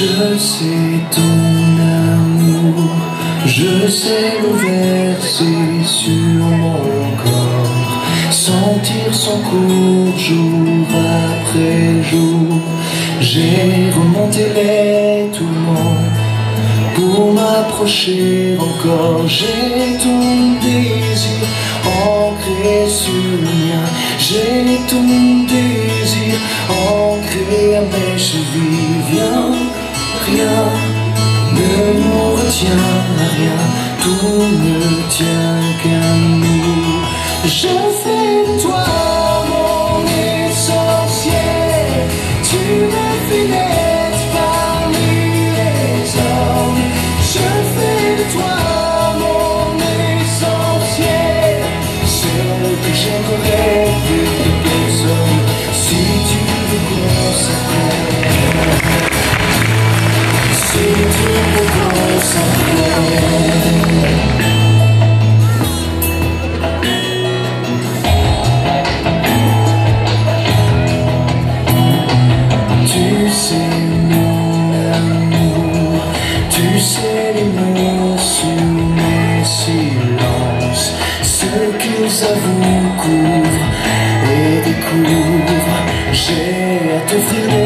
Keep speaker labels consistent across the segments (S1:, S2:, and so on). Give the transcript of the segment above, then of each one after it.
S1: Je sais ton amour, je sais le verser sur mon corps, sentir son cours jour après jour. J'ai remonté les tourments pour m'approcher encore. J'ai ton désir ancré sur le mien. J'ai ton désir ancré à mes chevilles. Nous retient à rien. Tout ne tient qu'à nous. Je You.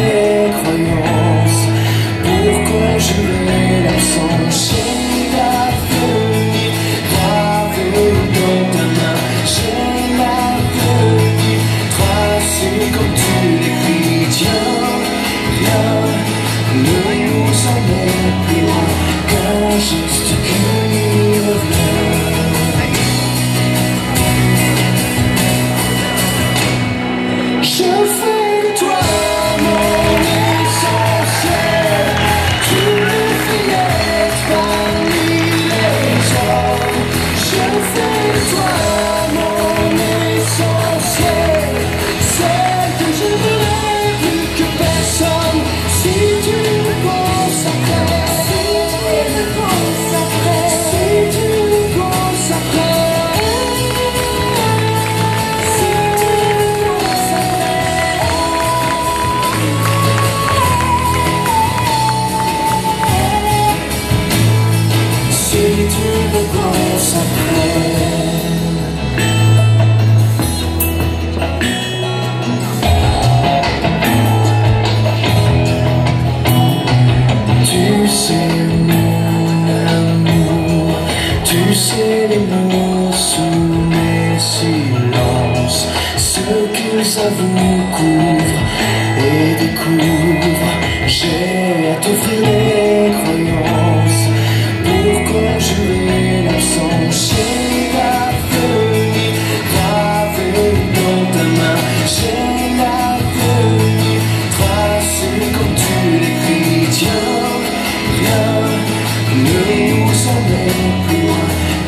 S1: It was a miracle,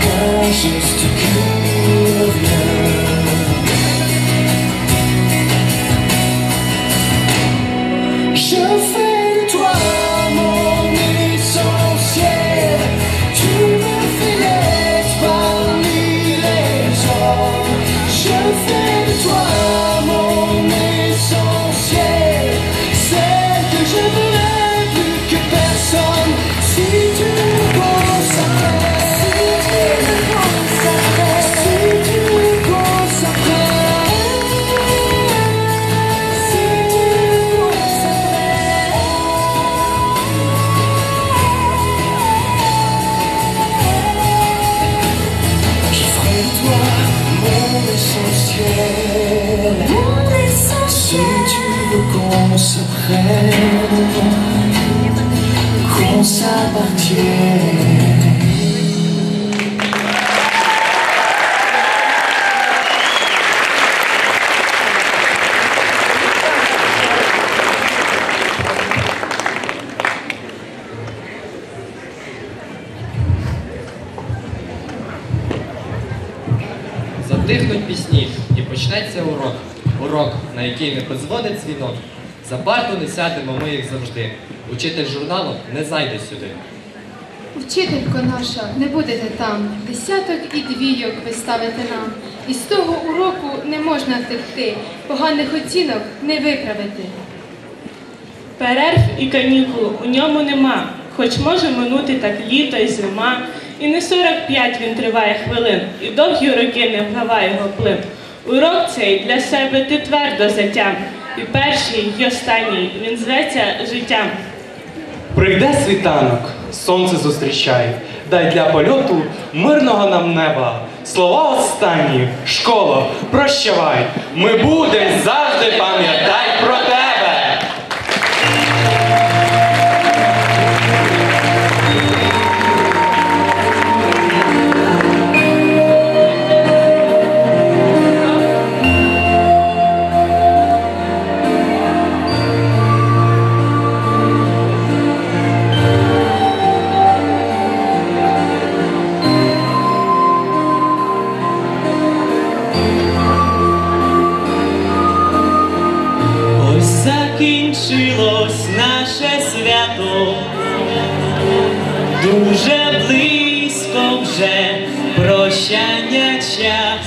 S2: God just to give урок. Урок, на який не подзвонить дзвінок. За парту не сядемо ми, як завжди. Учитель журналу не зайде сюди.
S3: Вчителько наша, не будете там, десяток і двійок ви ставите нам. І з того уроку не можна втекти, поганих оцінок не виправити.
S4: Перерв і канікул у ньому нема, хоч може минути так літо і зима, і не 45 він триває хвилин, і довгі роки не вгаває його плин. Урок цей для себе ти твердо затям, і перший, і останній він зветься життям.
S5: Прийде світанок, сонце зустрічає, дай для польоту мирного нам неба. Слова останні, школо, прощавай. Ми будем завжди пам'ятай про тебе.
S6: Дуже близько вже прощання час.